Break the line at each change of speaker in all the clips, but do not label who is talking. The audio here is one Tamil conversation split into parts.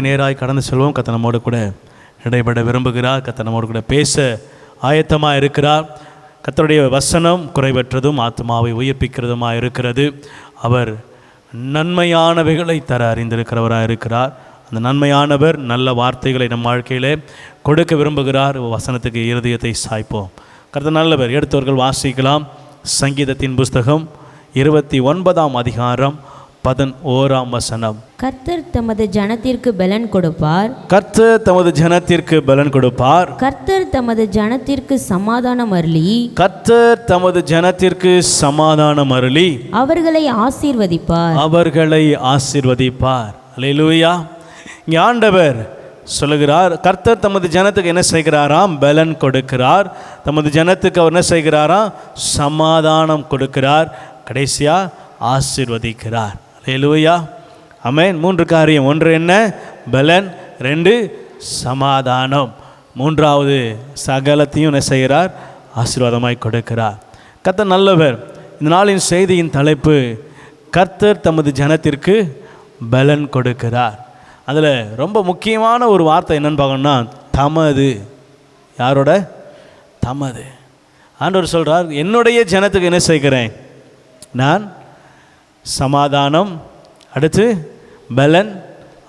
வார்த்தைக்கு நேராய் கடந்து செல்வோம். கத்த நம்மோடு கூட இடைபட விரும்புகிறார். கத்த நம்மோடு கூட பேச ஆயத்தமாக இருக்கிறார். கத்தருடைய வசனம் குறைவற்றதும் ஆத்மாவை உயிர்ப்பிக்கிறதுமாக இருக்கிறது. அவர் நன்மையானவைகளை தர அறிந்திருக்கிறவராக இருக்கிறார். அந்த நன்மையானவர் நல்ல வார்த்தைகளை நம் வாழ்க்கையிலே கொடுக்க விரும்புகிறார். வசனத்துக்கு இருதயத்தை சாய்ப்போம். கருத்து நல்லவர் எடுத்தவர்கள் வாசிக்கலாம். சங்கீதத்தின் புஸ்தகம் இருபத்தி ஒன்பதாம் அதிகாரம் பதின் ஓராம் வசனம்.
கர்த்தர் தமது ஜனத்திற்கு பலன் கொடுப்பார்.
கர்த்தர் தமது ஜனத்திற்கு பலன் கொடுப்பார்.
கர்த்தர் தமது ஜனத்திற்கு சமாதானம் அருளி.
கர்த்தர் தமது ஜனத்திற்கு சமாதானம் அருளி.
அவர்களை ஆசீர்வதிப்பார்.
அவர்களை ஆசீர்வதிப்பார். அல்லேலூயா இங்கே ஆண்டவர் சொல்லுகிறார் கர்த்தர் தமது ஜனத்துக்கு என்ன செய்கிறாராம்? பலன் கொடுக்கிறார். தமது ஜனத்துக்கு அவர் என்ன செய்கிறாராம்? சமாதானம் கொடுக்கிறார். கடைசியா ஆசீர்வதிக்கிறார். அல்லேலூயா அமேன் மூன்று காரியம். ஒன்று என்ன? பலன். ரெண்டு சமாதானம். மூன்றாவது சகலத்தையும் என்ன செய்கிறார்? ஆசீர்வாதமாய் கொடுக்கிறார். கர்த்தர் நல்லவர். இந்த நாளின் செய்தியின் தலைப்பு கர்த்தர் தமது ஜனத்திற்கு பலன் கொடுக்கிறார். அதில் ரொம்ப முக்கியமான ஒரு வார்த்தை என்னன்னு பார்க்கணும்னா தமது. யாரோட? தமது. ஆண்டவர் சொல்கிறார் என்னுடைய ஜனத்துக்கு என்ன செய்கிறேன்? நான் சமாதானம் அடுத்து பலன்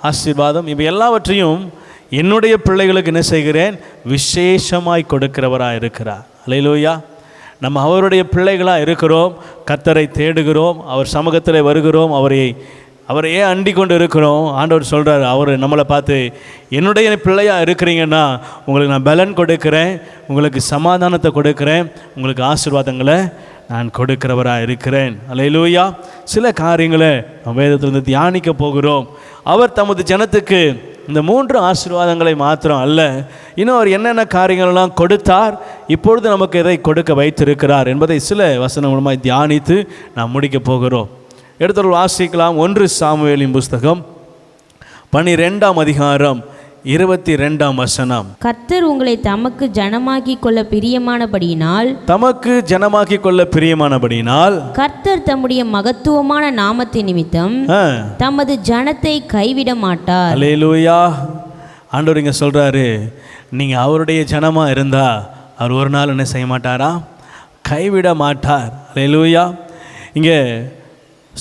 ஆசீர்வாதம் இவை எல்லாவற்றையும் என்னுடைய பிள்ளைகளுக்கு என்ன செய்கிறேன்? விசேஷமாய் கொடுக்கிறவராக இருக்கிறார். அலையிலோயா நம்ம அவருடைய பிள்ளைகளாக இருக்கிறோம் கத்தரை தேடுகிறோம் அவர் சமூகத்தில் வருகிறோம் அவரை அவரையே அண்டி கொண்டு இருக்கிறோம் ஆண்டவர் சொல்கிறார் அவர் நம்மளை பார்த்து என்னுடைய பிள்ளையாக இருக்கிறீங்கன்னா உங்களுக்கு நான் பலன் கொடுக்குறேன் உங்களுக்கு சமாதானத்தை கொடுக்குறேன் உங்களுக்கு ஆசீர்வாதங்களை நான் கொடுக்கிறவராக இருக்கிறேன். அலையிலூயா. சில காரியங்களை நம்ம வேதத்திலிருந்து தியானிக்க போகிறோம். அவர் தமது ஜனத்துக்கு இந்த மூன்று ஆசீர்வாதங்களை மாத்திரம் அல்ல இன்னும் அவர் என்னென்ன காரியங்களெல்லாம் கொடுத்தார் இப்பொழுது நமக்கு எதை கொடுக்க வைத்திருக்கிறார் என்பதை சில வசனம் மூலமாக தியானித்து நாம் முடிக்க போகிறோம். எடுத்தவர்கள் வாசிக்கலாம். ஒன்று சாமுவேலின் புஸ்தகம் பனிரெண்டாம் அதிகாரம். இருபத்தி ரெண்டாம் வசனம்.
கர்த்தர் உங்களை தமக்கு ஜனமாக்கி கொள்ள பிரியமானபடியினால்
தமக்கு ஜனமாக்கி கொள்ள பிரியமானபடியினால்
கர்த்தர் தம்முடைய மகத்துவமான நாமத்தின் நிமித்தம் தமது ஜனத்தை கைவிட மாட்டார்.
அல்லேலூயா. ஆண்டவர் இங்கே சொல்கிறாரு நீங்கள் அவருடைய ஜனமாக இருந்தால் அவர் ஒரு நாள் என்ன செய்ய மாட்டாரா? கைவிட மாட்டார். அல்லேலூயா. இங்கே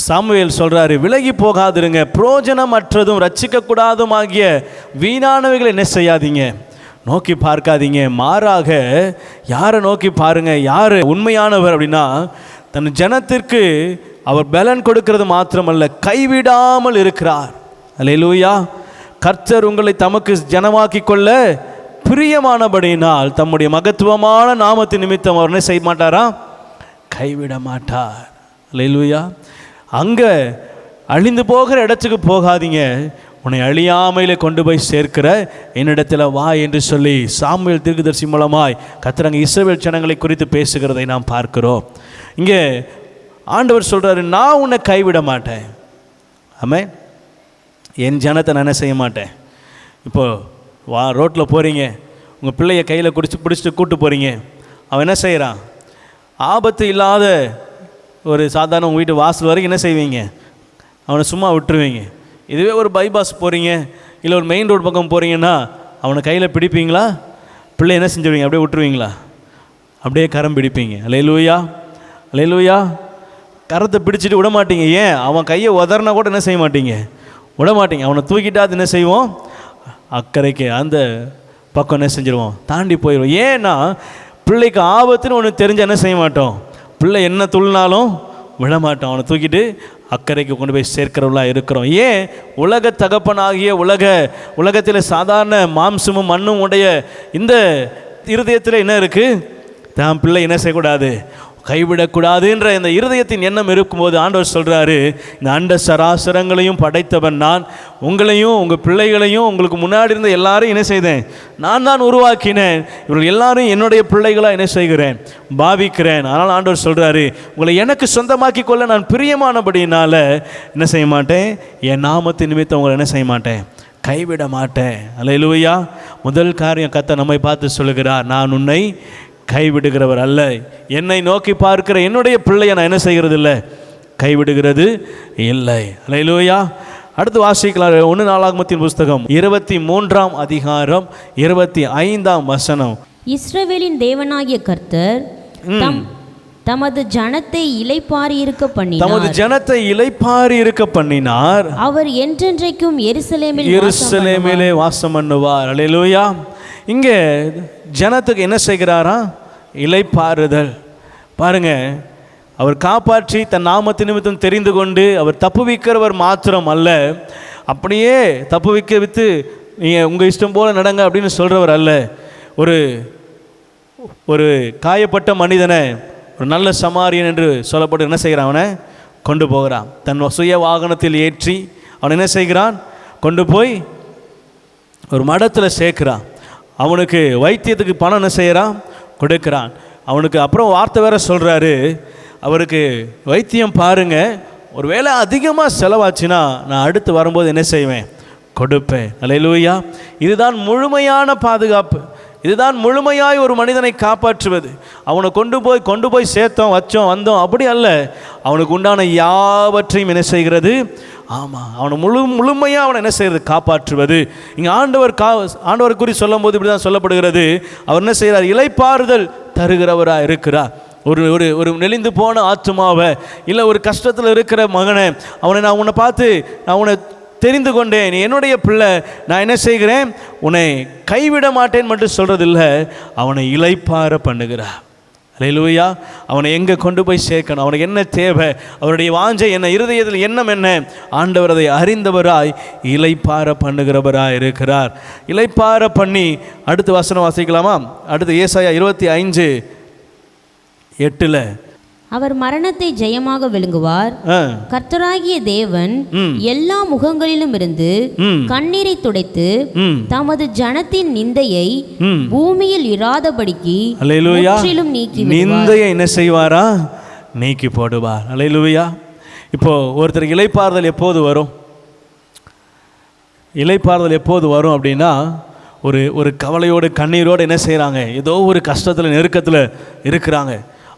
சாமுவேல் சொல்கிறாரு விலகி போகாதிருங்க. புரோஜனமற்றதும் ரச்சிக்கக்கூடாதும் ஆகிய வீணானவைகளை என்ன செய்யாதீங்க? நோக்கி பார்க்காதீங்க. மாறாக யாரை நோக்கி பாருங்க? யார் உண்மையானவர் அப்படின்னா தன் ஜனத்திற்கு அவர் பலன் கொடுக்கிறது மாத்திரமல்ல கைவிடாமல் இருக்கிறார். அல்லேலூயா. கர்த்தர் உங்களை தமக்கு ஜனமாக்கி கொள்ள பிரியமானபடியினால் தம்முடைய மகத்துவமான நாமத்தின் நிமித்தம் அவர் என்ன செய்ய மாட்டாரா? கைவிட மாட்டார். அல்லேலூயா. அங்கே அழிந்து போகிற இடத்துக்கு போகாதீங்க. உன்னை அழியாமையில் கொண்டு போய் சேர்க்கிற என்னிடத்தில் வா என்று சொல்லி சாமுவேல் தீர்க்கதரிசி மூலமாய் கத்திரங்க இஸ்ரவேல் ஜனங்களை குறித்து பேசுகிறதை நாம் பார்க்கிறோம். இங்கே ஆண்டவர் சொல்கிறாரு நான் உன்னை கைவிட மாட்டேன். ஆமே என் ஜனத்தை நான் என்ன செய்ய மாட்டேன்? இப்போது வா ரோட்டில் போகிறீங்க உங்கள் பிள்ளைய கையில் குடிச்சு பிடிச்சிட்டு கூட்டு போகிறீங்க அவன் என்ன செய்கிறான் ஆபத்து இல்லாத ஒரு சாதாரண உங்கள் வீட்டு வாசல் வரைக்கும் என்ன செய்வீங்க? அவனை சும்மா விட்டுருவீங்க. இதுவே ஒரு பைபாஸ் போகிறீங்க இல்லை ஒரு மெயின் ரோடு பக்கம் போகிறீங்கன்னா அவனை கையில் பிடிப்பீங்களா? பிள்ளை என்ன செஞ்சுருவீங்க? அப்படியே விட்டுருவீங்களா? அப்படியே கரம் பிடிப்பீங்க. அலையலூயா அலையலூயா கரத்தை பிடிச்சிட்டு விட மாட்டீங்க. ஏன்? அவன் கையை உதறனா கூட என்ன செய்ய மாட்டீங்க? விட மாட்டீங்க. அவனை தூக்கிட்டா அது என்ன செய்வோம்? அக்கறைக்கு அந்த பக்கம் என்ன செஞ்சிருவோம்? தாண்டி போயிடுவோம். ஏன்னா பிள்ளைக்கு ஆபத்துன்னு ஒன்று தெரிஞ்ச என்ன செய்ய மாட்டோம்? பிள்ளை என்ன துள்ளினாலும் விளமாட்டோம் அவனை தூக்கிட்டு அக்கறைக்கு கொண்டு போய் சேர்க்கிறவளா இருக்கிறோம். ஏன்? உலக தகப்பனாகிய உலக உலகத்தில் சாதாரண மாம்சமும் மண்ணும் உடைய இந்த இருதயத்தில் என்ன இருக்குது தான் பிள்ளை என்ன செய்யக்கூடாது? கைவிடக்கூடாதுன்ற இந்த இருதயத்தின் எண்ணம் இருக்கும்போது ஆண்டவர் சொல்கிறாரு இந்த அண்ட சராசரங்களையும் படைத்தவன் நான். உங்களையும் உங்கள் பிள்ளைகளையும் உங்களுக்கு முன்னாடி இருந்த எல்லாரும் என்ன செய்தேன்? நான் தான் உருவாக்கினேன். இவர்கள் எல்லாரும் என்னுடைய பிள்ளைகளாக என்ன செய்கிறேன்? பாவிக்கிறேன். அதனால் ஆண்டவர் சொல்கிறாரு உங்களை எனக்கு சொந்தமாக்கி கொள்ள நான் பிரியமானபடினால என்ன செய்ய மாட்டேன்? என் நாமத்தின் நிமித்தம் உங்களை என்ன செய்ய மாட்டேன்? கைவிட மாட்டேன். அல்லேலூயா. முதல் காரியம் கத்த நம்மை பார்த்து சொல்லுகிறார் நான் உன்னை கைவிடுகிறவர் அல்ல. என்னை நோக்கி பார்க்கிற என்னுடைய பிள்ளையை நான் என்ன செய்கிறது இல்லை கைவிடுகிறது இல்லை. அல்லேலூயா அடுத்து வாசிக்கலாம். ஒன்று நாளாகமத்தின் புஸ்தகம். இருபத்தி மூன்றாம் அதிகாரம் இருபத்தி ஐந்தாம் வசனம்.
இஸ்ரவேலின் தேவனாகிய கர்த்தர் தம் தமது ஜனத்தை இளைப்பாரி இருக்க பண்ணினார்.
தமது ஜனத்தை இளைப்பாரி இருக்க பண்ணினார்.
அவர் என்றென்றைக்கும் எருசலேமில் வாசம்
எருசலேமிலே வாசம் பண்ணுவார். அல்லேலூயா இங்கே ஜனத்துக்கு என்ன செய்கிறாரா இலைப்பாறுதல் பாருங்க அவர் காப்பாற்றி தன் நாமத்து நிமித்தம் தெரிந்து கொண்டு அவர் தப்புவிக்கிறவர் மாத்திரம் அல்ல. அப்படியே தப்புவிக்க வித்து நீங்கள் உங்கள் இஷ்டம் போல் நடங்க அப்படின்னு சொல்கிறவர் அல்ல. ஒரு ஒரு காயப்பட்ட மனிதனை ஒரு நல்ல சமாரியன் என்று சொல்லப்பட்டு என்ன செய்கிறான் அவனை? கொண்டு போகிறான். தன் சுய வாகனத்தில் ஏற்றி அவன் என்ன செய்கிறான்? கொண்டு போய் ஒரு மடத்தில் சேர்க்குறான். அவனுக்கு வைத்தியத்துக்கு பணம் என்ன செய்கிறான் கொடுக்குறான். அவனுக்கு அப்புறம் வார்த்தை வேற சொல்கிறாரு அவருக்கு வைத்தியம் பாருங்க. ஒருவேளை அதிகமாக செலவாச்சுன்னா நான் அடுத்து வரும்போது என்ன செய்வேன்? கொடுப்பேன். அலையிலூயா இதுதான் முழுமையான பாதுகாப்பு. இதுதான் முழுமையாய் ஒரு மனிதனை காப்பாற்றுவது. அவனை கொண்டு போய் கொண்டு போய் சேர்த்தோம் வச்சோம் வந்தோம். அப்படி அல்ல. அவனுக்கு உண்டான யாவற்றையும் என்ன செய்கிறது? ஆமாம் அவனை முழு முழுமையாக அவனை என்ன செய்கிறது காப்பாற்றுவது. இங்கே ஆண்டவர் கா ஆண்டவர் குறி சொல்லும் போது இப்படி தான் சொல்லப்படுகிறது. அவர் என்ன செய்கிறார்? இலைப்பாறுதல் தருகிறவராக இருக்கிறார். ஒரு ஒரு ஒரு நெளிந்து போன ஆத்துமாவை இல்லை ஒரு கஷ்டத்தில் இருக்கிற மகனை அவனை நான் உன்னை பார்த்து நான் உன்னை தெரிந்து கொண்டேன். நீ என்னுடைய பிள்ளை நான் என்ன செய்கிறேன்? உன்னை கைவிட மாட்டேன் மட்டும் சொல்கிறதில்ல அவனை இலைப்பார பண்ணுகிறார். லூயா அவனை எங்கே கொண்டு போய் சேர்க்கணும்? அவனுக்கு என்ன தேவை? அவருடைய வாஞ்சை என்ன? இருதயத்தில் எண்ணம் என்ன? ஆண்டவர் அதை அறிந்தவராய் இலைப்பார பண்ணுகிறவராய் இருக்கிறார். இலைப்பார பண்ணி அடுத்து வசனம் வாசிக்கலாமா? அடுத்து ஏசாயா இருபத்தி ஐந்து எட்டில்
அவர் மரணத்தை ஜெயமாக விழுங்குவார் கர்த்தராகிய தேவன். எல்லா முகங்களிலும் இருந்து கண்ணீரை துடைத்து தமது ஜனத்தின் நிந்தையை பூமியில் இராதபடிக்கு முற்றிலும் நீக்கி.
நிந்தையை என்ன செய்வாரா? நீக்கி போடுவார். அல்லேலூயா. இப்போ ஒருத்தர் இலைப்பாறுதல் எப்போது வரும்? இலைப்பாறுதல் எப்போது வரும் அப்படின்னா ஒரு ஒரு கவலையோடு கண்ணீரோடு என்ன செய்கிறாங்க ஏதோ ஒரு கஷ்டத்தில் நெருக்கத்தில் இருக்கிறாங்க.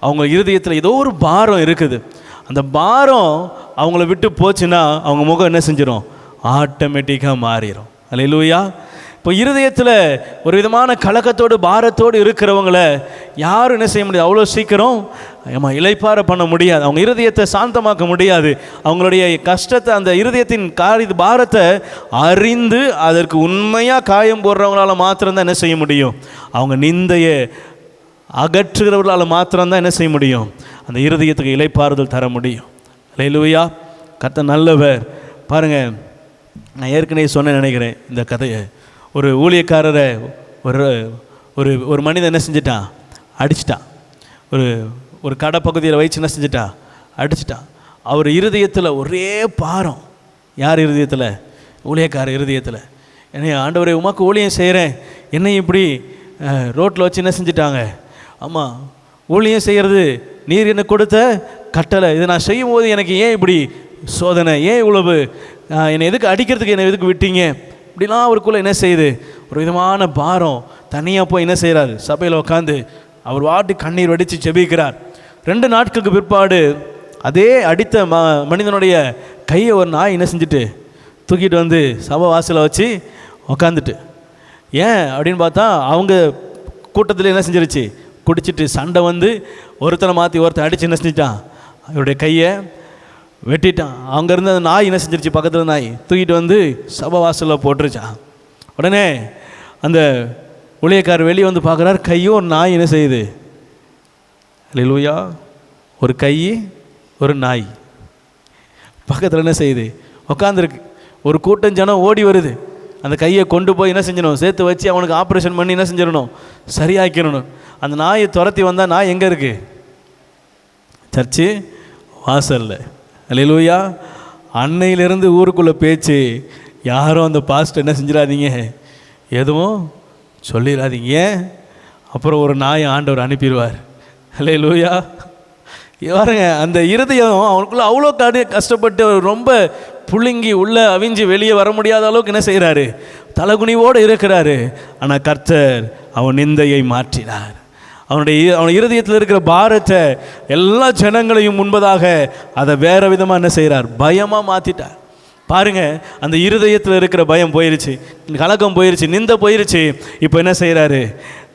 அவங்க இருதயத்தில் ஏதோ ஒரு பாரம் இருக்குது. அந்த பாரம் அவங்கள விட்டு போச்சுன்னா அவங்க முகம் என்ன செஞ்சிடும் ஆட்டோமேட்டிக்காக மாறிடும் அல்லேலூயா இப்போ இருதயத்தில் ஒரு விதமான கலக்கத்தோடு பாரத்தோடு இருக்கிறவங்கள யாரும் என்ன செய்ய முடியாது. அவ்வளோ சீக்கிரம் ஏமா இலைப்பார பண்ண முடியாது. அவங்க இருதயத்தை சாந்தமாக்க முடியாது. அவங்களுடைய கஷ்டத்தை அந்த இருதயத்தின் காரி பாரத்தை அறிந்து அதற்கு உண்மையாக காயம் போடுறவங்களால மாத்திரம்தான் என்ன செய்ய முடியும்? அவங்க நிந்தையை அகற்றுகிறவர்களால் மாத்திரம்தான் என்ன செய்ய முடியும்? அந்த இருதயத்துக்கு இலைப்பாறுதல் தர முடியும். லைலுவையா கத்த நல்லவர். பாருங்க நான் ஏற்கனவே சொன்ன நினைக்கிறேன் இந்த கதையை. ஒரு ஊழியக்காரரை ஒரு ஒரு ஒரு மனிதன் என்ன செஞ்சிட்டான்? அடிச்சிட்டான். ஒரு ஒரு கடை பகுதியில் வயிற்று என்ன செஞ்சிட்டான்? அடிச்சிட்டான். அவர் இருதயத்தில் ஒரே பாரம். யார் இருதயத்தில்? ஊழியக்கார இருதயத்தில். என்னை ஆண்டவரை உமாக்கு ஊழியம் செய்கிறேன் என்னை இப்படி ரோட்டில் வச்சு என்ன செஞ்சிட்டாங்க? ஆமாம் ஊழியம் செய்கிறது நீர் எனக்கு கொடுத்த கட்டளை. இதை நான் செய்யும் போது எனக்கு ஏன் இப்படி சோதனை? ஏன் இவ்வளவு என்னை எதுக்கு அடிக்கிறதுக்கு என்னை எதுக்கு விட்டீங்க? இப்படிலாம் அவருக்குள்ளே என்ன செய்யுது? ஒரு விதமான பாரம். தனியாக போய் என்ன செய்கிறாரு சபையில் உட்காந்து அவர் வாட்டி கண்ணீர் வடித்து செபிக்கிறார் ரெண்டு நாட்களுக்கு பிற்பாடு அதே அடித்த ம மனிதனுடைய கையை ஒரு நாய் என்ன செஞ்சுட்டு தூக்கிட்டு வந்து சபை வாசலை வச்சு உக்காந்துட்டு. ஏன் அப்படின்னு பார்த்தா அவங்க கூட்டத்தில் என்ன செஞ்சிருச்சு? குடிச்சிட்டு சண்டை வந்து ஒருத்தனை மாற்றி ஒருத்தன் அடித்து என்ன செஞ்சிட்டான் அவருடைய கையை வெட்டிட்டான். அங்கேருந்து அந்த நாய் என்ன செஞ்சிருச்சு? பக்கத்தில் நாய் தூக்கிட்டு வந்து சபை வாசலில் போட்டுருச்சான். உடனே அந்த ஊழியக்கார் வெளியே வந்து பார்க்குறாரு. கையும் ஒரு நாய் என்ன செய்யுது? லூயா ஒரு கை ஒரு நாய். பக்கத்தில் என்ன செய்யுது? உட்காந்துருக்கு ஒரு கூட்டம் ஜனம் ஓடி வருது. அந்த கையை கொண்டு போய் என்ன செஞ்சிடணும்? சேர்த்து வச்சு அவனுக்கு ஆப்ரேஷன் பண்ணி என்ன செஞ்சிடணும்? சரியாக்கிடணும். அந்த நாயை துரத்தி வந்தால் நாய் எங்கே இருக்குது சர்ச்சு வாசல்ல. அலையிலூயா அன்னையிலேருந்து ஊருக்குள்ளே பேச்சு. யாரும் அந்த பாஸ்ட் என்ன செஞ்சிடாதீங்க. எதுவும் சொல்லிடாதீங்க. ஏன்? அப்புறம் ஒரு நாயை ஆண்டவர் அனுப்பிடுவார். அல்லேலூயா பாருங்க அந்த இருதயம் அவனுக்குள்ளே அவ்வளோ கடு கஷ்டப்பட்டு ரொம்ப புழுங்கி உள்ளே அவிஞ்சு வெளியே வர முடியாத அளவுக்கு என்ன செய்கிறாரு தலகுனிவோடு இருக்கிறாரு. ஆனால் கர்த்தர் அவன் நிந்தையை மாற்றினார். அவனுடைய அவன் இருதயத்தில் இருக்கிற பாரத்தை எல்லா ஜனங்களையும் முன்பதாக அதை வேறு விதமாக என்ன செய்கிறார் பயமாக மாற்றிட்டார் பாருங்க அந்த இருதயத்தில் இருக்கிற பயம் போயிருச்சு கலக்கம் போயிருச்சு நிந்த போயிருச்சு. இப்போ என்ன செய்கிறாரு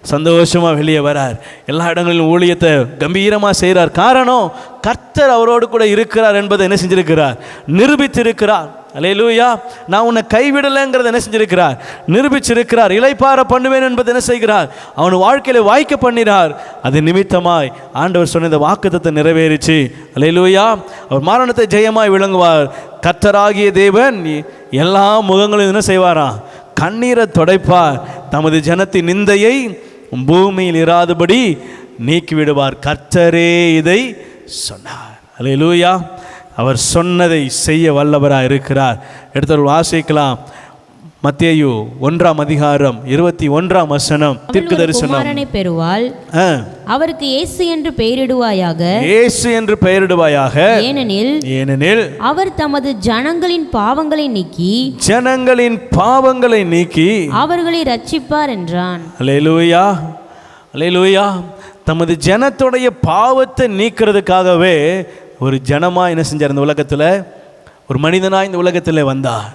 சந்தோஷமாக வெளியே வரார். எல்லா இடங்களிலும் ஊழியத்தை கம்பீரமாக செய்கிறார் காரணம் கர்த்தர் அவரோடு கூட இருக்கிறார் என்பதை என்ன செஞ்சிருக்கிறார்? நிரூபித்திருக்கிறார். அல்லேலூயா நான் உன்னை கைவிடலைங்கிறத என்ன செஞ்சிருக்கிறார்? நிரூபிச்சிருக்கிறார். இலைப்பார பண்ணுவேன் என்பதை என்ன செய்கிறார்? அவன் வாழ்க்கையில வாய்க்க பண்ணினார். அது நிமித்தமாய் ஆண்டவர் சொன்ன இந்த வாக்குத்தத்தை நிறைவேறிச்சு. அல்லேலூயா அவர் மரணத்தை ஜெயமாய் விளங்குவார். கர்த்தராகிய தேவன் எல்லா முகங்களும் என்ன செய்வாராம்? கண்ணீரை துடைப்பார். தமது ஜனத்தின் நிந்தையை பூமியில் இராதபடி நீக்கிவிடுவார். கர்த்தரே இதை சொன்னார். அலையிலூயா அவர் சொன்னதை செய்ய வல்லவராக இருக்கிறார் எடுத்தவர் வாசிக்கலாம். மத்தேயு ஒன்றாம் அதிகாரம் இருபத்தி ஒன்றாம் வசனம் தீர்க்க தரிசனம்
பெறுவாள். அவருக்கு இயேசு என்று பெயரிடுவாயாக.
இயேசு என்று பெயரிடுவாயாக.
ஏனெனில்
ஏனெனில்
அவர் தமது ஜனங்களின் பாவங்களை நீக்கி
ஜனங்களின் பாவங்களை நீக்கி
அவர்களை ரட்சிப்பார் என்றான்.
அலையலூயா அலையலூயா தமது ஜனத்துடைய பாவத்தை நீக்கிறதுக்காகவே ஒரு ஜனமா என்ன செஞ்சார் இந்த உலகத்தில்? ஒரு மனிதனா இந்த உலகத்தில் வந்தார்.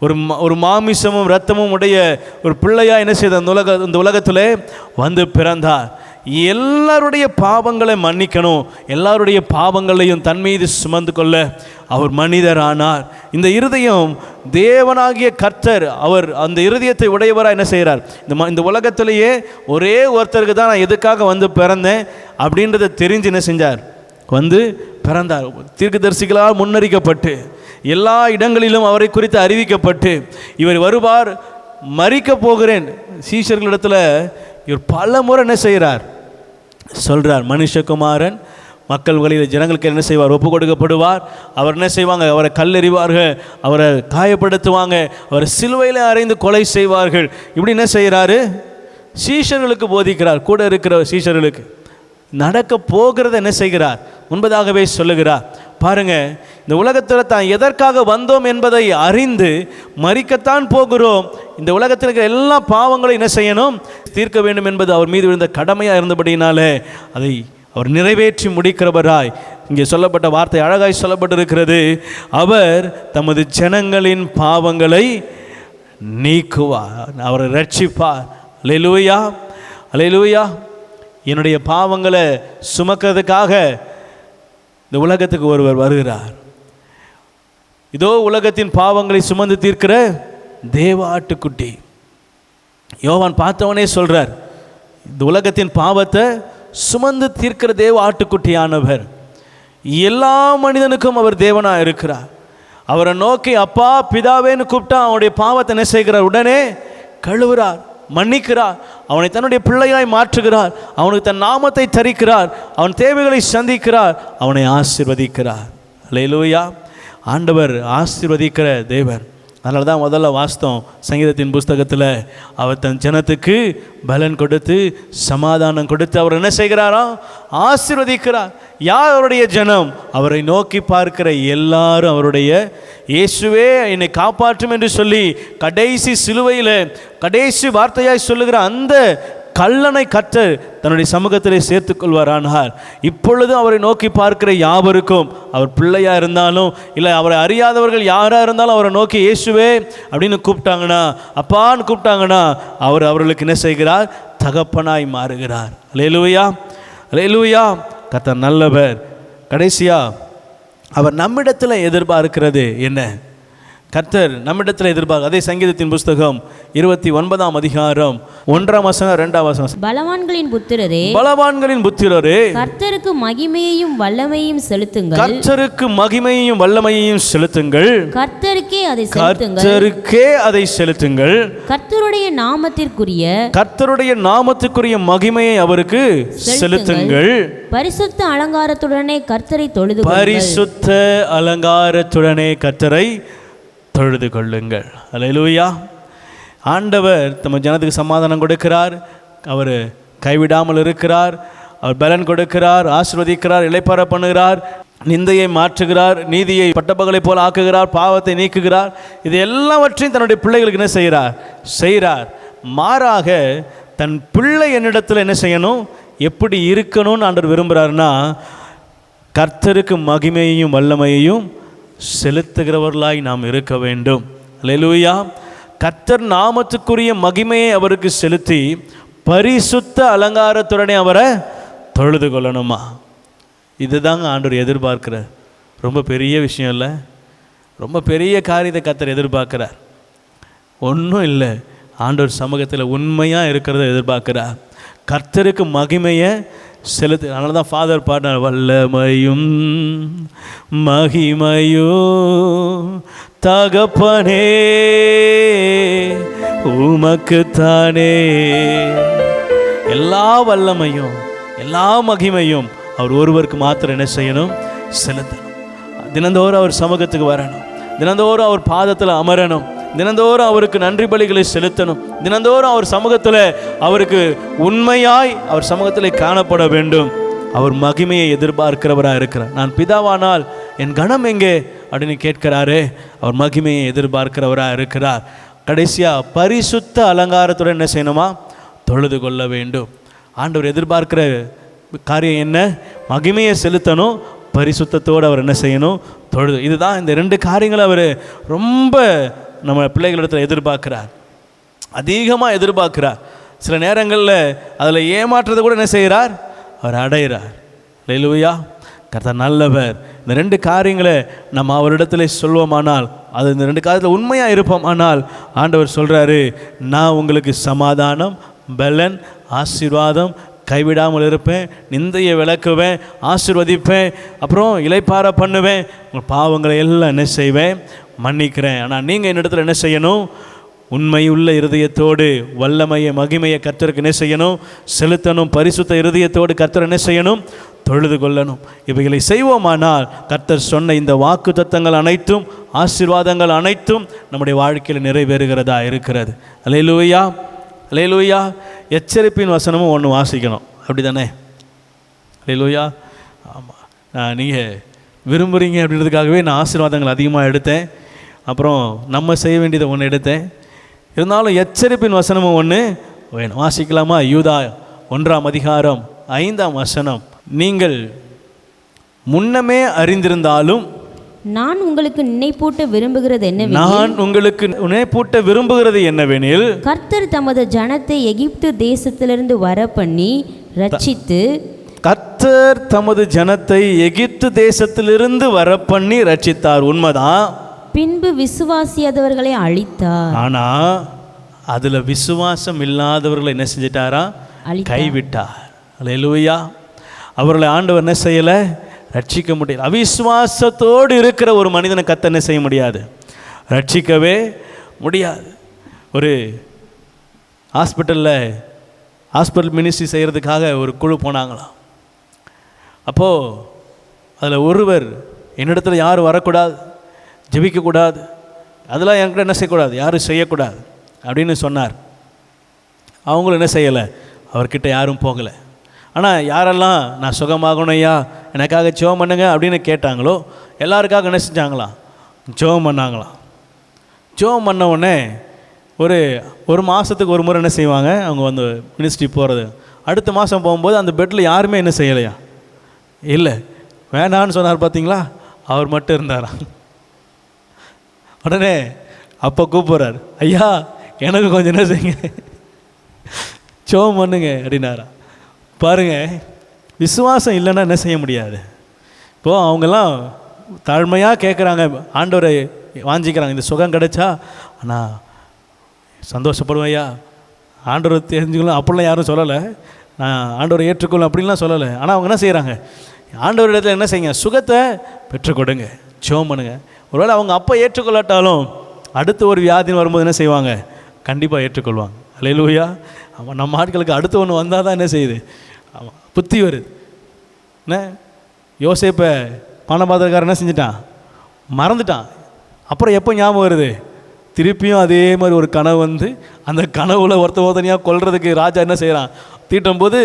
ஒரு ஒரு மாமிசமும் ரத்தமும் உடைய ஒரு பிள்ளையாக என்ன செய்த? அந்த உலக இந்த உலகத்தில் வந்து பிறந்தார். எல்லாருடைய பாவங்களை மன்னிக்கணும். எல்லாருடைய பாவங்களையும் தன் மீது சுமந்து கொள்ள அவர் மனிதரானார். இந்த இருதயம் தேவனாகிய கர்த்தர் அவர் அந்த இருதயத்தை உடையவராக என்ன செய்கிறார்? இந்த ம- இந்த உலகத்திலேயே ஒரே ஒருத்தருக்கு தான் நான் எதுக்காக வந்து பிறந்தேன் அப்படின்றத தெரிஞ்சு என்ன செஞ்சார்? வந்து பிறந்தார். தீர்க்கதரிசிகளால் முன்னறிக்கப்பட்டு எல்லா இடங்களிலும் அவரை குறித்து அறிவிக்கப்பட்டு இவர் வருவார் மறிக்க போகிறேன். சீஷர்களிடத்தில் இவர் பல முறை என்ன செய்கிறார்? சொல்கிறார் மனுஷகுமாரன் மக்கள் வழியில் ஜனங்களுக்கு என்ன செய்வார்? ஒப்பு கொடுக்கப்படுவார். அவர் என்ன செய்வாங்க? அவரை கல்லெறிவார்கள். அவரை காயப்படுத்துவாங்க. அவரை சிலுவையில் அறைந்து கொலை செய்வார்கள். இப்படி என்ன செய்கிறாரு? சீஷர்களுக்கு போதிக்கிறார். கூட இருக்கிற சீஷர்களுக்கு. நடக்க போகிறத என்ன செய்கிறார்? முன்பதாகவே சொல்லுகிறார். பாருங்க இந்த உலகத்தில் தான் எதற்காக வந்தோம் என்பதை அறிந்து மறிக்கத்தான் போகிறோம். இந்த உலகத்தில் இருக்கிற எல்லா பாவங்களையும் என்ன செய்யணும்? தீர்க்க வேண்டும் என்பது அவர் மீது விழுந்த கடமையாக இருந்தபடினாலே அதை அவர் நிறைவேற்றி முடிக்கிறவராய். இங்கே சொல்லப்பட்ட வார்த்தை அழகாய் சொல்லப்பட்டிருக்கிறது. அவர் தமது ஜனங்களின் பாவங்களை நீக்குவார் அவரை ரட்சிப்பார். அலையிலூயா அலையிலூயா என்னுடைய பாவங்களை சுமக்கிறதுக்காக இந்த உலகத்துக்கு ஒருவர் வருகிறார். இதோ உலகத்தின் பாவங்களை சுமந்து தீர்க்கிற தேவ ஆட்டுக்குட்டி யோவான் பார்த்தவனே சொல்கிறார் இந்த உலகத்தின் பாவத்தை சுமந்து தீர்க்கிற தேவ ஆட்டுக்குட்டியானவர் எல்லா மனிதனுக்கும் அவர் தேவனாக இருக்கிறார். அவரை நோக்கி அப்பா பிதாவேன்னு கூப்பிட்டா அவனுடைய பாவத்தை என்ன செய்கிறார்? உடனே கழுவுறார் மன்னிக்கிறார். அவனை தன்னுடைய பிள்ளையாய் மாற்றுகிறார். அவனுக்கு தன் நாமத்தை தரிக்கிறார். அவன் தேவைகளை சந்திக்கிறார். அவனை ஆசிர்வதிக்கிறார். அல்லேலூயா ஆண்டவர் ஆசீர்வதிக்கிற தேவர். அதனால தான் முதல்ல வாஸ்தவம் சங்கீதத்தின் புஸ்தகத்தில் அவர் தன் ஜனத்துக்கு பலன் கொடுத்து சமாதானம் கொடுத்து அவர் என்ன செய்கிறாரோ ஆசீர்வதிக்கிறார். யார் அவருடைய ஜனம்? அவரை நோக்கி பார்க்கிற எல்லாரும் அவருடைய இயேசுவே என்னை காப்பாற்றும் என்று சொல்லி கடைசி சிலுவையில் கடைசி வார்த்தையாய் சொல்லுகிற அந்த கல்லனை கற்று தன்னுடைய சமூகத்திலே சேர்த்து கொள்வாரானார் இப்பொழுது அவரை நோக்கி பார்க்கிற யாவருக்கும் அவர் பிள்ளையாக இருந்தாலும் இல்லை அவரை அறியாதவர்கள் யாராக இருந்தாலும் அவரை நோக்கி இயேசுவே அப்படின்னு கூப்பிட்டாங்கன்னா அப்பான்னு கூப்பிட்டாங்கன்னா அவர் அவர்களுக்கு என்ன செய்கிறார்? தகப்பனாய் மாறுகிறார். லேலுவையா லேலுவையா கத்த நல்லவர். கடைசியா அவர் நம்மிடத்தில் எதிர்பார்க்கிறது என்ன? கர்த்தர் நம்மிடத்தில் எதிர்பார்க்க அதே சங்கீதத்தின் புஸ்தகம் இருபத்தி ஒன்பதாம் அதிகாரம் ஒன்றாம் வசனம் ரெண்டாம் வசனம்.
பலவான்களின் புத்திரரே
பலவான்களின் புத்திரரே
கர்த்தருக்கு மகிமையையும் வல்லமையும் செலுத்துங்கள்.
கர்த்தருக்கு மகிமையையும் வல்லமையையும் செலுத்துங்கள்.
கர்த்தருக்கே அதை செலுத்துங்கள்.
கர்த்தருக்கே அதை செலுத்துங்கள்.
கர்த்தருடைய நாமத்திற்குரிய
கர்த்தருடைய நாமத்துக்குரிய மகிமையை அவருக்கு செலுத்துங்கள்.
பரிசுத்த அலங்காரத்துடனே கர்த்தரை தொழுது.
பரிசுத்த அலங்காரத்துடனே கர்த்தரை தொழுது கொள்ளுங்கள். அல்லேலூயா ஆண்டவர் தம் ஜனத்துக்கு சமாதானம் கொடுக்கிறார். அவர் கைவிடாமல் இருக்கிறார். அவர் பலன் கொடுக்கிறார். ஆசிர்வதிக்கிறார். இலைப்பார பண்ணுகிறார். நிந்தையை மாற்றுகிறார். நீதியை பட்டப்பகலை போல் ஆக்குகிறார். பாவத்தை நீக்குகிறார். இது எல்லாவற்றையும் தன்னுடைய பிள்ளைகளுக்கு என்ன செய்கிறார்? செய்கிறார். மாறாக தன் பிள்ளை என்னிடத்தில் என்ன செய்யணும்? எப்படி இருக்கணும்னு ஆண்டவர் விரும்புகிறாருன்னா கர்த்தருக்கு மகிமையையும் வல்லமையையும் செலுத்துகிறவர்களாய் நாம் இருக்க வேண்டும். அல்லேலூயா கர்த்தர் நாமத்துக்குரிய மகிமையை அவருக்கு செலுத்தி பரிசுத்த அலங்காரத்துடனே அவரை தொழுது கொள்ளணுமா? இதுதாங்க ஆண்டவர் எதிர்பார்க்கிறார். ரொம்ப பெரிய விஷயம் இல்லை. ரொம்ப பெரிய காரியத்தை கர்த்தர் எதிர்பார்க்கிறார். ஒன்றும் இல்லை. ஆண்டவர் சமூகத்தில் உண்மையாக இருக்கிறத எதிர்பார்க்கிறார். கர்த்தருக்கு மகிமையை செலுத்து அதனால தான் ஃபாதர் பாடினார் வல்லமையும் மகிமையும் தகப்பனே உமக்குத்தானே. எல்லா வல்லமையும் எல்லா மகிமையும் அவர் ஒருவருக்கு மாத்திரம் என்ன செய்யணும்? செலுத்தணும். தினந்தோறும் அவர் சமூகத்துக்கு வரணும். தினந்தோறும் அவர் பாதத்தில் அமரணும். தினந்தோறும் அவருக்கு நன்றி பலிகளை செலுத்தணும். தினந்தோறும் அவர் சமூகத்தில் அவருக்கு உண்மையாய் அவர் சமூகத்தில் காணப்பட வேண்டும். அவர் மகிமையை எதிர்பார்க்கிறவராக இருக்கிறார். நான் பிதாவானால் என் கணம் எங்கே? அப்படின்னு கேட்கிறாரு. அவர் மகிமையை எதிர்பார்க்கிறவராக இருக்கிறார். கடைசியாக பரிசுத்த அலங்காரத்துடன் என்ன செய்யணுமா? தொழுது கொள்ள வேண்டும். ஆண்டவர் எதிர்பார்க்கிற காரியம் என்ன? மகிமையை செலுத்தணும். பரிசுத்தத்தோடு அவர் என்ன செய்யணும்? தொழுது. இதுதான் இந்த ரெண்டு காரியங்களை அவர் ரொம்ப நம்ம பிள்ளைகளிடத்தில் எதிர்பார்க்கிறார். அதிகமாக எதிர்பார்க்கிறார். சில நேரங்களில் அதில் ஏமாற்றத்தை கூட என்ன செய்கிறார்? அவர் அடைகிறார். லெலுவையா கர்த்தா நல்லவர். இந்த ரெண்டு காரியங்களை நம்ம அவரிடத்துல சொல்வோமானால் அது இந்த ரெண்டு காரியத்தில் உண்மையாக இருப்போமானால் ஆண்டவர் சொல்கிறாரு நான் உங்களுக்கு சமாதானம் பலன் ஆசீர்வாதம் கைவிடாமல் இருப்பேன் நிந்தையை விளக்குவேன் ஆசிர்வதிப்பேன் அப்புறம் இலைப்பார பண்ணுவேன் உங்கள் பாவங்களை எல்லாம் என்ன செய்வேன்? மன்னிக்கிறேன். ஆனால் நீங்கள் என்னிடத்தில் என்ன செய்யணும்? உண்மையுள்ள இருதயத்தோடு வல்லமையை மகிமையை கர்த்தருக்கு என்ன செய்யணும்? செலுத்தணும். பரிசுத்த இருதயத்தோடு கர்த்தர் என்ன செய்யணும்? தொழுது கொள்ளணும். இவைகளை செய்வோமானால் கர்த்தர் சொன்ன இந்த வாக்கு தத்தங்கள் அனைத்தும் ஆசீர்வாதங்கள் அனைத்தும் நம்முடைய வாழ்க்கையில் நிறைவேறுகிறதா இருக்கிறது. அலையிலூயா அலையிலூயா எச்சரிப்பின் வசனமும் ஒன்று வாசிக்கணும். அப்படி தானே அலையிலூயா ஆமாம் நீங்கள் விரும்புகிறீங்க அப்படின்றதுக்காகவே நான் ஆசீர்வாதங்கள் அதிகமாக எடுத்தேன். அப்புறம் நம்ம செய்ய வேண்டியதை ஒன்று எடுத்தேன். இருந்தாலும் எச்சரிப்பின் வசனமும் ஒன்று வேணும். வாசிக்கலாமா? யூதா ஒன்றாம் அதிகாரம் ஐந்தாம் வசனம். நீங்கள் முன்னமே அறிந்திருந்தாலும்
நான் உங்களுக்கு நினைப்பூட்ட விரும்புகிறது என்னவெனில்
நான் உங்களுக்கு நினைப்பூட்ட விரும்புகிறது என்னவெனில்
கர்த்தர் தமது ஜனத்தை எகிப்து தேசத்திலிருந்து வர பண்ணி ரட்சித்து
கர்த்தர் தமது ஜனத்தை எகிப்து தேசத்திலிருந்து வர பண்ணி ரட்சித்தார். உண்மைதான்.
பின்பு விசுவாசியாதவர்களை அழித்தார்
ஆனா அதுல விசுவாசம் இல்லாதவர்களை என்ன செஞ்சிட்டாரா. கைவிட்டார். அல்லேலூயா. அவர்களை ஆண்டவர் என்ன செய்யல? ரட்சிக்க முடியல. அவிசுவாசத்தோடு இருக்கிற ஒரு மனிதனை கத்த என்ன செய்ய முடியாது? ரட்சிக்கவே முடியாது. ஒரு ஹாஸ்பிட்டலில் ஹாஸ்பிட்டல் மினிஸ்ட்ரி செய்கிறதுக்காக ஒரு குழு போனாங்களாம். அப்போது அதில் ஒருவர் என்னிடத்துல யாரும் வரக்கூடாது. ஜெபிக்கக்கூடாது. அதெல்லாம் என்கிட்ட என்ன செய்யக்கூடாது? யாரும் செய்யக்கூடாது. அப்படின்னு சொன்னார். அவங்களும் என்ன செய்யலை? அவர்கிட்ட யாரும் போகலை. ஆனால் யாரெல்லாம் நான் சுகமாகணும் ஐயா எனக்காக ஜோம் பண்ணுங்க அப்படின்னு கேட்டாங்களோ எல்லாருக்காக என்ன செஞ்சாங்களாம்? ஜோம் பண்ணாங்களாம். ஜோம் பண்ண உடனே ஒரு ஒரு மாதத்துக்கு ஒரு முறை என்ன செய்வாங்க? அவங்க வந்து மினிஸ்ட்ரி போகிறது அடுத்த மாதம் போகும்போது அந்த பெட்டில் யாருமே என்ன செய்யலையா? இல்லை. வேணான்னு சொன்னார் பார்த்தீங்களா? அவர் மட்டும் இருந்தாராம். உடனே அப்போ கூப்பிட்றாரு ஐயா எனக்கு கொஞ்சம் என்ன செய்யுங்க சோம் பண்ணுங்க அப்படின்னாரா. பாருங்க விசுவாசம் இல்லைன்னா என்ன செய்ய முடியாது. இப்போது அவங்கெல்லாம் தாழ்மையாக கேட்குறாங்க ஆண்டவரை வாஞ்சிக்கிறாங்க இந்த சுகம் கிடைச்சா? ஆனால் சந்தோஷப்படுவேன் ஐயா. ஆண்டவரை தெரிஞ்சுக்கலாம் அப்படிலாம் யாரும் சொல்லலை. நான் ஆண்டவரை ஏற்றுக்கொள்ளும் அப்படின்லாம் சொல்லலை. ஆனால் அவங்க என்ன செய்கிறாங்க ஆண்டவர் இடத்துல என்ன செய்யுங்க? சுகத்தை பெற்றுக்கொடுங்க கொடுங்க. பண்ணுங்கள் ஒருவேளை அவங்க அப்போ ஏற்றுக்கொள்ளாட்டாலும் அடுத்து ஒரு வியாதின்னு வரும்போது என்ன செய்வாங்க? கண்டிப்பாக ஏற்றுக்கொள்வாங்க. அலையிலூயா அவன் நம்ம ஆட்களுக்கு அடுத்து ஒன்று வந்தால் தான் என்ன செய்யுது? ஆமாம் புத்தி வருது. என்ன? யோசேப்பை பணபாத்திரக்காரன் என்ன செஞ்சிட்டான்? மறந்துட்டான். அப்புறம் எப்போ ஞாபகம் வருது? திருப்பியும் அதே மாதிரி ஒரு கனவு வந்து அந்த கனவுல ஒருத்த ஒருத்தனையாக கொல்றதுக்கு ராஜா என்ன செய்கிறான் தீட்டும் போது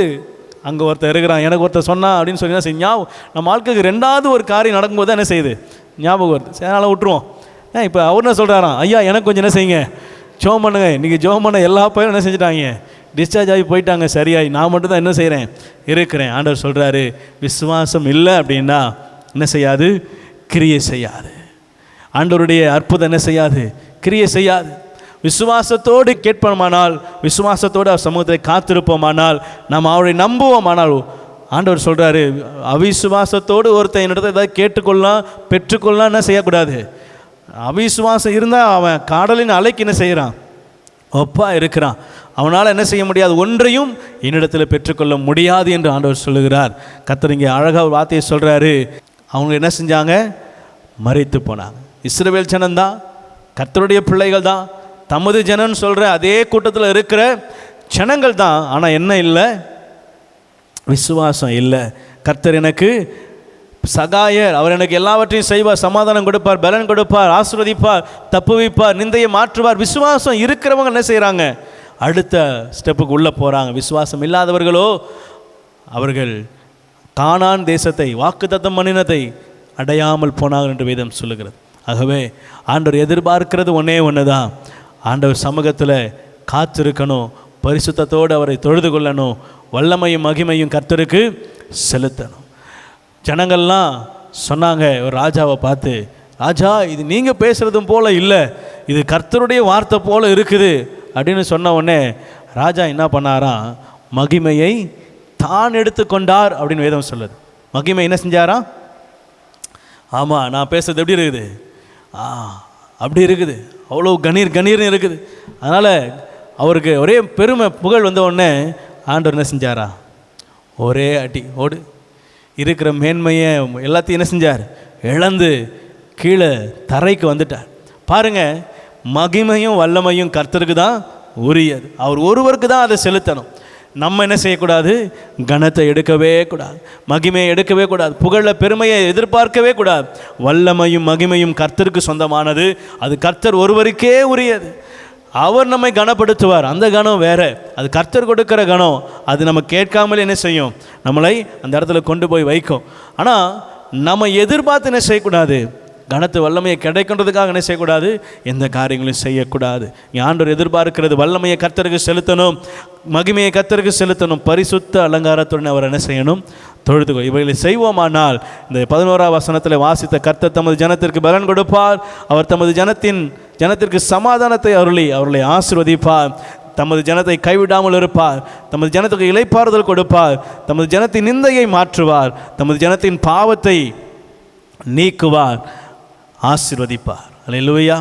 அங்கே ஒருத்தர் இருக்கிறான். எனக்கு ஒருத்தர் சொன்னான் அப்படின்னு சொல்லி என்ன செய்யும் நம்ம ஆட்களுக்கு ரெண்டாவது ஒரு காரியம் நடக்கும்போது தான் என்ன செய்யுது? ஞாபகம் வருது. சரி அதனால் விட்டுருவோம். ஏன் இப்போ அவர் என்ன சொல்கிறாராம் ஐயா எனக்கு கொஞ்சம் என்ன செய்யுங்க? ஜோம் பண்ணுங்க. இன்றைக்கி ஜோம் பண்ண எல்லா பையனும் என்ன செஞ்சிட்டாங்க? டிஸ்சார்ஜ் ஆகி போயிட்டாங்க. சரியாகி நான் மட்டும் தான் என்ன செய்கிறேன் இருக்கிறேன். ஆண்டவர் சொல்கிறாரு விசுவாசம் இல்லை அப்படின்னா என்ன செய்யாது? கிரியை செய்யாது. ஆண்டவருடைய அற்புதம் என்ன செய்யாது? கிரியை செய்யாது. விசுவாசத்தோடு கேட்போமானால் விசுவாசத்தோடு அவர் சமூகத்தை காத்திருப்போமானால் நாம் அவரை நம்புவோமானால் ஆண்டவர் சொல்கிறாரு அவிசுவாசத்தோடு ஒருத்தன் என்னிடத்தை ஏதாவது கேட்டுக்கொள்ளலாம் பெற்றுக்கொள்ளலாம் என்ன செய்யக்கூடாது? அவிசுவாசம் இருந்தால் அவன் காடலின் அலைக்கு என்ன செய்கிறான் ஒப்பா இருக்கிறான். அவனால் என்ன செய்ய முடியாது? ஒன்றையும் என்னிடத்தில் பெற்றுக்கொள்ள முடியாது என்று ஆண்டவர் சொல்லுகிறார். கத்தரிங்க அழகாக ஒரு வார்த்தையை சொல்கிறாரு அவங்க என்ன செஞ்சாங்க? மறைத்து போனாங்க. இஸ்ரவேல் ஜனந்தான் கர்த்தருடைய பிள்ளைகள் தான் தமது ஜனன்னு சொல்கிற அதே கூட்டத்தில் இருக்கிற ஜனங்கள் தான். ஆனால் என்ன இல்லை? விசுவாசம் இல்லை. கர்த்தர் எனக்கு சகாயர். அவர் எனக்கு எல்லாவற்றையும் செய்வார். சமாதானம் கொடுப்பார் பலன் கொடுப்பார் ஆசிர்வதிப்பார் தப்புவிப்பார் நிந்தையை மாற்றுவார். விசுவாசம் இருக்கிறவங்க என்ன செய்கிறாங்க அடுத்த ஸ்டெப்புக்கு உள்ளே போகிறாங்க விசுவாசம் இல்லாதவர்களோ அவர்கள் காணான் தேசத்தை வாக்குத்தத்தம் மன்னினத்தை அடையாமல் போனார்கள் என்று வேதம் சொல்லுகிறது. ஆகவே ஆண்டவர் எதிர்பார்க்கிறது ஒன்றே ஒன்று தான் ஆண்டவர் சமூகத்தில் காத்திருக்கணும் பரிசுத்தத்தோடு அவரை தொழுது கொள்ளணும் வல்லமையும் மகிமையும் கர்த்தருக்கு செலுத்தணும். ஜனங்கள்லாம் சொன்னாங்க ஒரு ராஜாவை பார்த்து ராஜா இது நீங்கள் பேசுகிறதும் போல் இல்லை. இது கர்த்தருடைய வார்த்தை போல் இருக்குது. அப்படின்னு சொன்ன உடனே ராஜா என்ன பண்ணாராம் மகிமையை தான் எடுத்துக்கொண்டார் அப்படின்னு வேதம் சொல்லுது. மகிமை என்ன செஞ்சாராம்? ஆமாம் நான் பேசுறது எப்படி இருக்குது? ஆ அப்படி இருக்குது. அவ்வளோ கணீர் கணீர்னு இருக்குது. அதனால் அவருக்கு ஒரே பெருமை புகழ் வந்த உடனே ஆண்டவர் என்ன செஞ்சாரா? ஒரே அடி ஓடு. இருக்கிற மேன்மையை எல்லாத்தையும் என்ன செஞ்சார்? இழந்து கீழே தரைக்கு வந்துட்டார். பாருங்க மகிமையும் வல்லமையும் கர்த்தருக்கு தான் உரியது. அவர் ஒருவருக்கு தான் அதை செலுத்தணும். நம்ம என்ன செய்யக்கூடாது? கணத்தை எடுக்கவே கூடாது. மகிமையை எடுக்கவே கூடாது. புகழ பெருமையை எதிர்பார்க்கவே கூடாது. வல்லமையும் மகிமையும் கர்த்தருக்கு சொந்தமானது. அது கர்த்தர் ஒருவருக்கே உரியது. அவர் நம்மை கனப்படுத்துவார். அந்த கணம் வேறு. அது கர்த்தர் கொடுக்குற கணம் அது நம்ம கேட்காமல் என்ன செய்யும்? நம்மளை அந்த இடத்துல கொண்டு போய் வைக்கும். ஆனால் நம்ம எதிர்பார்த்து என்ன செய்யக்கூடாது? கனத்து வல்லமையை கிடைக்கின்றதுக்காக என்ன செய்யக்கூடாது? எந்த காரியங்களையும் செய்யக்கூடாது. இங்கே ஆண்டவர் எதிர்பார்க்கிறது வல்லமையை கர்த்தருக்கு செலுத்தணும். மகிமையை கர்த்தருக்கு செலுத்தணும். பரிசுத்த அலங்காரத்துடன் அவர் என்ன செய்யணும்? தொழுதுகோ இவைகளை செய்வோமானால் இந்த பதினோரா வசனத்தில் வாசித்த கர்த்தர் தமது ஜனத்திற்கு பலன் கொடுப்பார். அவர் தமது ஜனத்தின் ஜனத்திற்கு சமாதானத்தை அருளி அவர்களை ஆசிர்வதிப்பார். தமது ஜனத்தை கைவிடாமல் இருப்பார். தமது ஜனத்துக்கு இளைப்பாறுதல் கொடுப்பார். தமது ஜனத்தின் நிந்தையை மாற்றுவார். தமது ஜனத்தின் பாவத்தை நீக்குவார். ஆசிர்வதிப்பார். அல்லேலூயா